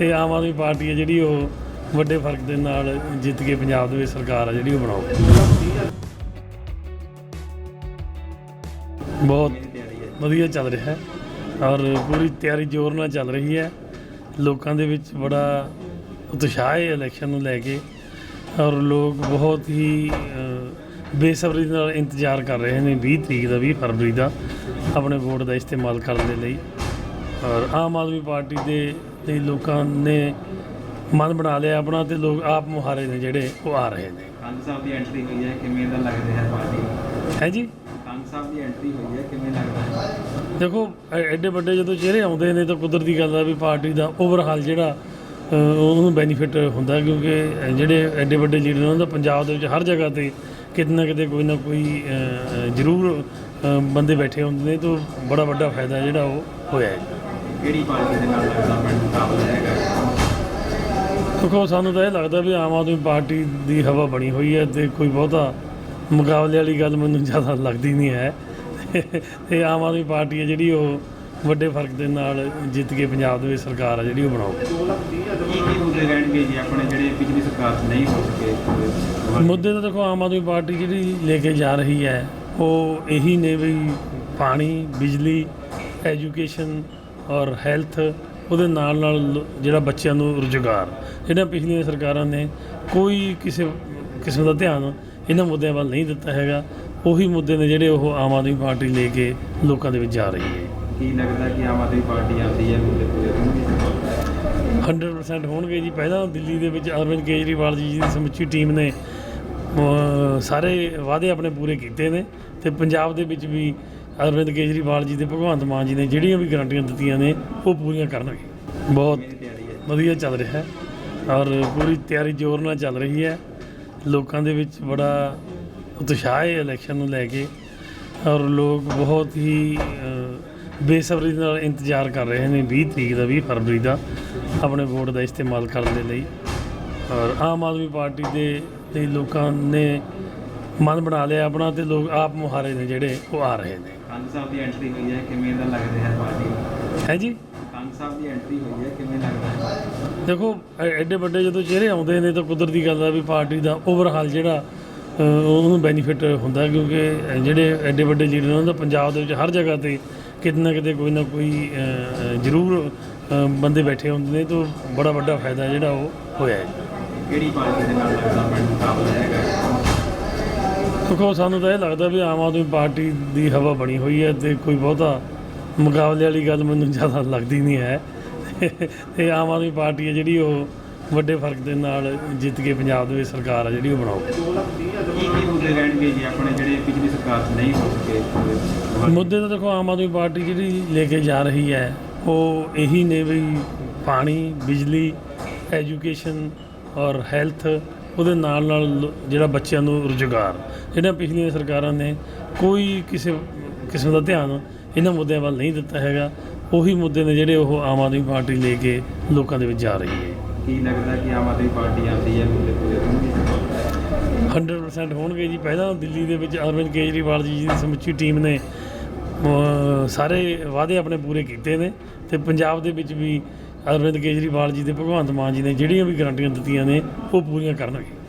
ਤੇ ਆਮ ਆਦਮੀ ਪਾਰਟੀ ਹੈ ਜਿਹੜੀ ਉਹ ਵੱਡੇ ਫ਼ਰਕ ਦੇ ਨਾਲ ਜਿੱਤ ਕੇ ਪੰਜਾਬ ਦੇ ਵਿੱਚ ਸਰਕਾਰ ਆ ਜਿਹੜੀ ਉਹ ਬਣਾਓ। ਬਹੁਤ ਵਧੀਆ ਚੱਲ ਰਿਹਾ ਹੈ ਔਰ ਪੂਰੀ ਤਿਆਰੀ ਜ਼ੋਰ ਨਾਲ ਚੱਲ ਰਹੀ ਹੈ। ਲੋਕਾਂ ਦੇ ਵਿੱਚ ਬੜਾ ਉਤਸ਼ਾਹ ਹੈ ਇਲੈਕਸ਼ਨ ਨੂੰ ਲੈ ਕੇ ਔਰ ਲੋਕ ਬਹੁਤ ਹੀ ਬੇਸਬਰੀ ਨਾਲ ਇੰਤਜ਼ਾਰ ਕਰ ਰਹੇ ਨੇ 20 ਤਰੀਕ ਦਾ 20 ਫਰਵਰੀ ਦਾ ਆਪਣੇ ਵੋਟ ਦਾ ਇਸਤੇਮਾਲ ਕਰਨ ਦੇ ਲਈ। ਔਰ ਆਮ ਆਦਮੀ ਪਾਰਟੀ ਦੇ ਲਈ ਲੋਕਾਂ ਨੇ ਮਨ ਬਣਾ ਲਿਆ ਆਪਣਾ ਤੇ ਲੋਕ ਆਪ ਮੁਹਾਰੇ ਨੇ ਜਿਹੜੇ ਉਹ ਆ ਰਹੇ ਨੇ। ਕੰਗ ਸਾਹਿਬ ਦੀ ਐਂਟਰੀ ਹੋਈ ਹੈ ਕਿਵੇਂ ਦਾ ਲੱਗ ਰਿਹਾ ਹੈ ਪਾਰਟੀ ਹੈ ਜੀ। ਕੰਗ ਸਾਹਿਬ ਦੀ ਐਂਟਰੀ ਹੋਈ ਹੈ ਕਿਵੇਂ ਲੱਗਦਾ ਹੈ? ਦੇਖੋ ਐਡੇ ਵੱਡੇ ਜਦੋਂ ਚਿਹਰੇ ਆਉਂਦੇ ਨੇ ਤਾਂ ਕੁਦਰਤੀ ਗੱਲ ਆ ਵੀ ਪਾਰਟੀ ਦਾ ਓਵਰਹਾਲ ਜਿਹੜਾ ਉਹਨੂੰ ਬੈਨੀਫਿਟ ਹੁੰਦਾ ਕਿਉਂਕਿ ਜਿਹੜੇ ਐਡੇ ਵੱਡੇ ਲੀਡਰ ਉਹਨਾਂ ਦਾ ਪੰਜਾਬ ਦੇ ਵਿੱਚ ਹਰ ਜਗ੍ਹਾ ਤੇ ਕਿਤੇ ਨਾ ਕਿਤੇ ਕੋਈ ਨਾ ਕੋਈ ਜ਼ਰੂਰ ਬੰਦੇ ਬੈਠੇ ਹੁੰਦੇ ਨੇ ਤਾਂ ਬੜਾ ਵੱਡਾ ਫਾਇਦਾ ਜਿਹੜਾ ਉਹ ਹੋਇਆ ਹੈ। ਕਿਹੜੀ ਪਾਰਟੀ ਦੇ ਨਾਲ ਲੱਗਦਾ ਪਿੰਡ ਮੁਕਾਬਲਾ ਹੈਗਾ? ਦੇਖੋ ਸਾਨੂੰ ਤਾਂ ਇਹ ਲੱਗਦਾ ਵੀ ਆਮ ਆਦਮੀ ਪਾਰਟੀ ਦੀ ਹਵਾ ਬਣੀ ਹੋਈ ਹੈ ਤੇ ਕੋਈ ਬਹੁਤਾ ਮੁਕਾਬਲੇ ਵਾਲੀ ਗੱਲ ਮੈਨੂੰ ਜ਼ਿਆਦਾ ਲੱਗਦੀ ਨਹੀਂ ਹੈ। ਤੇ ਆਮ ਆਦਮੀ ਪਾਰਟੀ ਹੈ ਜਿਹੜੀ ਉਹ ਵੱਡੇ ਫ਼ਰਕ ਦੇ ਨਾਲ ਜਿੱਤ ਕੇ ਪੰਜਾਬ ਦੇ ਵਿੱਚ ਸਰਕਾਰ ਆ ਜਿਹੜੀ ਉਹ ਬਣਾਉ ਕੀ ਕੀ ਮੁੱਦੇ ਰਹਿਣਗੇ ਜੀ ਆਪਣੇ ਜਿਹੜੇ ਪਿਛਲੀ ਸਰਕਾਰ 'ਚ ਨਹੀਂ ਹੋ ਸਕੇ? ਮੁੱਦੇ ਤਾਂ ਦੇਖੋ ਆਮ ਆਦਮੀ ਪਾਰਟੀ ਜਿਹੜੀ ਲੈ ਕੇ ਜਾ ਰਹੀ ਹੈ ਉਹ ਇਹੀ ਨੇ ਵੀ ਪਾਣੀ ਬਿਜਲੀ ਐਜੂਕੇਸ਼ਨ ਔਰ ਹੈਲਥ ਉਹਦੇ ਨਾਲ ਨਾਲ ਜਿਹੜਾ ਬੱਚਿਆਂ ਨੂੰ ਰੁਜ਼ਗਾਰ। ਜਿਹੜਾ ਪਿਛਲੀਆਂ ਸਰਕਾਰਾਂ ਨੇ ਕੋਈ ਕਿਸੇ ਕਿਸਮ ਦਾ ਧਿਆਨ ਇਹਨਾਂ ਮੁੱਦਿਆਂ ਵੱਲ ਨਹੀਂ ਦਿੱਤਾ ਹੈਗਾ। ਉਹੀ ਮੁੱਦੇ ਨੇ ਜਿਹੜੇ ਉਹ ਆਮ ਆਦਮੀ ਪਾਰਟੀ ਲੈ ਕੇ ਲੋਕਾਂ ਦੇ ਵਿੱਚ ਜਾ ਰਹੀ ਹੈ। ਕੀ ਲੱਗਦਾ ਕਿ ਆਮ ਆਦਮੀ ਪਾਰਟੀ ਆਉਂਦੀ ਹੈ ਮੁੱਦੇ ਪੂਰੇ ਹੋਣਗੇ? 100% ਹੋਣਗੇ ਜੀ। ਪਹਿਲਾਂ ਦਿੱਲੀ ਦੇ ਵਿੱਚ ਅਰਵਿੰਦ ਕੇਜਰੀਵਾਲ ਜੀ ਦੀ ਸਮੁੱਚੀ ਟੀਮ ਨੇ ਸਾਰੇ ਵਾਅਦੇ ਆਪਣੇ ਪੂਰੇ ਕੀਤੇ ਨੇ ਤੇ ਪੰਜਾਬ ਦੇ ਵਿੱਚ ਵੀ ਅਰਵਿੰਦ ਕੇਜਰੀਵਾਲ ਜੀ ਤੇ ਭਗਵੰਤ ਮਾਨ ਜੀ ਨੇ ਜਿਹੜੀਆਂ ਵੀ ਗਰੰਟੀਆਂ ਦਿੱਤੀਆਂ ਨੇ ਉਹ ਪੂਰੀਆਂ ਕਰਨਗੇ। ਬਹੁਤ ਵਧੀਆ ਚੱਲ ਰਿਹਾ ਹੈ ਔਰ ਪੂਰੀ ਤਿਆਰੀ ਜ਼ੋਰ ਨਾਲ ਚੱਲ ਰਹੀ ਹੈ। ਲੋਕਾਂ ਦੇ ਵਿੱਚ ਬੜਾ ਉਤਸ਼ਾਹ ਹੈ ਇਲੈਕਸ਼ਨ ਨੂੰ ਲੈ ਕੇ ਔਰ ਲੋਕ ਬਹੁਤ ਹੀ ਅ, ਬੇਸਬਰੀ ਨਾਲ ਇੰਤਜ਼ਾਰ ਕਰ ਰਹੇ ਨੇ 20 ਤਰੀਕ ਦਾ 20 ਫਰਵਰੀ ਦਾ ਆਪਣੇ ਵੋਟ ਦਾ ਇਸਤੇਮਾਲ ਕਰਨ ਦੇ ਲਈ। ਔਰ ਆਮ ਆਦਮੀ ਪਾਰਟੀ ਦੇ ਲਈ ਲੋਕਾਂ ਨੇ ਮਨ ਬਣਾ ਲਿਆ ਆਪਣਾ ਤੇ ਲੋਕ ਆਪ ਮੁਹਾਰੇ ਨੇ ਜਿਹੜੇ ਉਹ ਆ ਰਹੇ ਨੇ। ਕੰਗ ਸਾਹਿਬ ਦੀ ਐਂਟਰੀ ਹੋਈ ਹੈ ਕਿਵੇਂ ਦਾ ਲੱਗ ਰਿਹਾ ਹੈ ਪਾਰਟੀ ਹੈ ਜੀ? ਕੰਗ ਸਾਹਿਬ ਦੀ ਐਂਟਰੀ ਹੋਈ ਹੈ ਕਿਵੇਂ ਲੱਗਦਾ ਹੈ? ਦੇਖੋ ਐਡੇ ਵੱਡੇ ਜਦੋਂ ਚਿਹਰੇ ਆਉਂਦੇ ਨੇ ਤਾਂ ਕੁਦਰਤੀ ਗੱਲ ਆ ਵੀ ਪਾਰਟੀ ਦਾ ਓਵਰਹਾਲ ਜਿਹੜਾ ਉਹਨੂੰ ਬੈਨੀਫਿਟ ਹੁੰਦਾ ਕਿਉਂਕਿ ਜਿਹੜੇ ਐਡੇ ਵੱਡੇ ਲੀਡਰ ਉਹਨਾਂ ਦਾ ਪੰਜਾਬ ਦੇ ਵਿੱਚ ਹਰ ਜਗ੍ਹਾ ਤੇ ਕਿਤੇ ਨਾ ਕਿਤੇ ਕੋਈ ਨਾ ਕੋਈ ਜ਼ਰੂਰ ਬੰਦੇ ਬੈਠੇ ਹੁੰਦੇ ਨੇ ਤਾਂ ਬੜਾ ਵੱਡਾ ਫਾਇਦਾ ਜਿਹੜਾ ਉਹ ਹੋਇਆ ਹੈ। ਕਿਹੜੀ ਪਾਰਟੀ ਦੇ ਨਾਲ ਲੱਗਦਾ ਮੁਕਾਬਲਾ ਹੈਗਾ? ਦੇਖੋ, ਸਾਨੂੰ ਤਾਂ ਇਹ ਲੱਗਦਾ ਵੀ ਆਮ ਆਦਮੀ ਪਾਰਟੀ ਦੀ ਹਵਾ ਬਣੀ ਹੋਈ ਹੈ ਤੇ ਕੋਈ ਬਹੁਤਾ ਮੁਕਾਬਲੇ ਵਾਲੀ ਗੱਲ ਮੈਨੂੰ ਜ਼ਿਆਦਾ ਲੱਗਦੀ ਨਹੀਂ ਹੈ। ਤੇ ਆਮ ਆਦਮੀ ਪਾਰਟੀ ਹੈ ਜਿਹੜੀ ਉਹ ਵੱਡੇ ਫ਼ਰਕ ਦੇ ਨਾਲ ਜਿੱਤ ਕੇ ਪੰਜਾਬ ਦੇ ਵਿੱਚ ਸਰਕਾਰ ਆ ਜਿਹੜੀ ਉਹ ਬਣਾਓ। ਮੁੱਦੇ ਤਾਂ ਦੇਖੋ, ਆਮ ਆਦਮੀ ਪਾਰਟੀ ਜਿਹੜੀ ਲੈ ਕੇ ਜਾ ਰਹੀ ਹੈ, ਉਹ ਇਹੀ ਨੇ ਵੀ ਪਾਣੀ, ਬਿਜਲੀ, ਐਜੂਕੇਸ਼ਨ ਔਰ ਹੈਲਥ ਉਹਦੇ ਨਾਲ ਨਾਲ ਜਿਹੜਾ ਬੱਚਿਆਂ ਨੂੰ ਰੁਜ਼ਗਾਰ। ਜਿਹੜਾ ਪਿਛਲੀਆਂ ਸਰਕਾਰਾਂ ਨੇ ਕੋਈ ਕਿਸੇ ਕਿਸਮ ਦਾ ਧਿਆਨ ਇਹਨਾਂ ਮੁੱਦਿਆਂ ਵੱਲ ਨਹੀਂ ਦਿੱਤਾ ਹੈਗਾ। ਉਹੀ ਮੁੱਦੇ ਨੇ ਜਿਹੜੇ ਉਹ ਆਮ ਆਦਮੀ ਪਾਰਟੀ ਲੈ ਕੇ ਲੋਕਾਂ ਦੇ ਵਿੱਚ ਜਾ ਰਹੀ ਹੈ। ਕੀ ਲੱਗਦਾ ਕਿ ਆਮ ਆਦਮੀ ਪਾਰਟੀ ਆਉਂਦੀ ਹੈ ਮੁੱਦੇ ਪੂਰੇ ਹੋਣਗੇ? 100% ਹੋਣਗੇ ਜੀ। ਪਹਿਲਾਂ ਦਿੱਲੀ ਦੇ ਵਿੱਚ ਅਰਵਿੰਦ ਕੇਜਰੀਵਾਲ ਜੀ ਦੀ ਸਮੁੱਚੀ ਟੀਮ ਨੇ ਸਾਰੇ ਵਾਅਦੇ ਆਪਣੇ ਪੂਰੇ ਕੀਤੇ ਨੇ ਤੇ ਪੰਜਾਬ ਦੇ ਵਿੱਚ ਵੀ ਅਰਵਿੰਦ ਕੇਜਰੀਵਾਲ ਜੀ ਤੇ ਭਗਵੰਤ ਮਾਨ ਜੀ ਨੇ ਜਿਹੜੀਆਂ ਵੀ ਗਰੰਟੀਆਂ ਦਿੱਤੀਆਂ ਨੇ, ਉਹ ਪੂਰੀਆਂ ਕਰਨਗੇ।